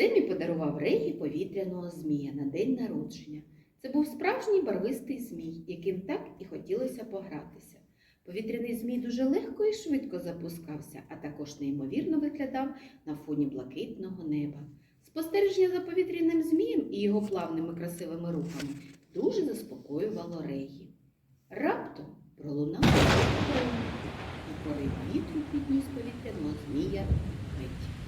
Семі подарував Регі повітряного змія на день народження. Це був справжній барвистий змій, яким так і хотілося погратися. Повітряний змій дуже легко і швидко запускався, а також неймовірно виглядав на фоні блакитного неба. Спостереження за повітряним змієм і його плавними красивими рухами дуже заспокоювало Регі. Раптом пролунав і порив вітру підніс повітряного змія геть.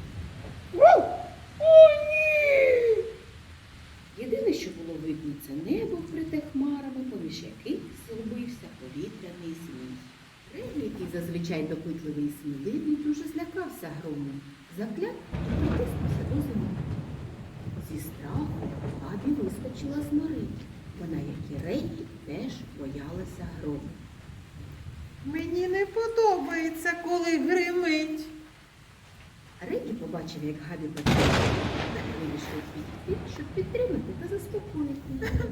Який зазвичай допитливий і сміливий, дуже злякався грому, закляк і притиснувся до землі. Зі страху Габі вискочила з нори. Вона, як і Регі, теж боялася грому. Мені не подобається, коли гримить. Регі побачив, як Габі почала та вирішив підійти, щоб підтримати та заспокоїти.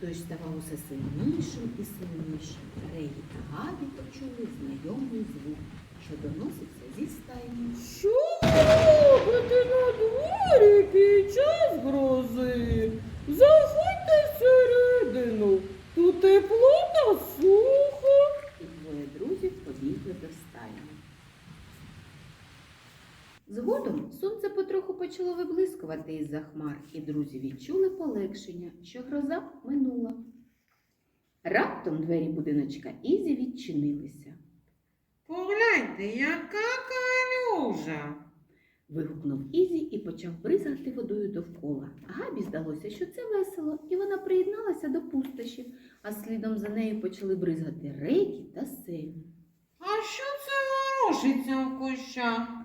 Дощ ставав усе сильнішим і сильнішим. Регі та Габі почули знайомий звук, що доносився зі стайні. Що Ти на дворі під час грози? Почало виблискувати із-за хмар, і друзі відчули полегшення, що гроза минула. Раптом двері будиночка Ізі відчинилися. Погляньте, яка калюжа. Вигукнув Ізі і почав бризгати водою довкола. Габі здалося, що це весело, і вона приєдналася до пустощів, а слідом за нею почали бризгати Регі та Семі. А що це ворушиться в кущах?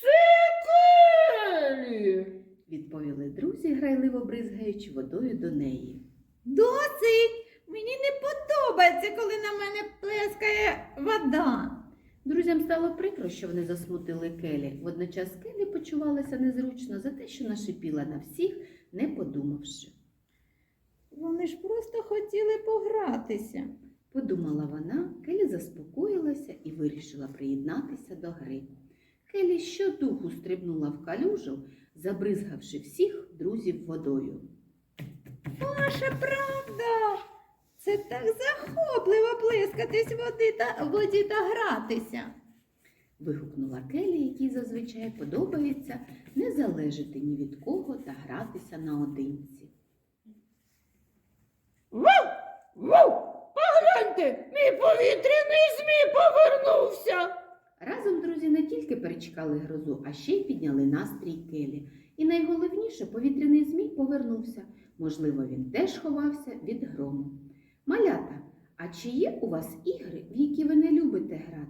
Це келі. Відповіли друзі, грайливо бризгаючи водою до неї. Досить! Мені не подобається, коли на мене плескає вода. Друзям стало прикро, що вони засмутили Келі. Водночас Келі почувалася незручно за те, що нашипіла на всіх, не подумавши. Вони ж просто хотіли погратися. Подумала вона, Келі заспокоїлася і вирішила приєднатися до гри. Келі щодуху стрибнула в калюжу, забризгавши всіх друзів водою. Ваша правда. Це так захопливо плескатись води та воді та гратися. Вигукнула Келі, якій зазвичай подобається не залежати ні від кого та гратися наодинці. Вов! Вов! Погляньте, мій повітряний змій повернувся. Разом друзі не тільки перечекали грозу, а ще й підняли настрій Келі. І найголовніше, повітряний змій повернувся. Можливо, він теж ховався від грому. Малята, а чи є у вас ігри, в які ви не любите грати?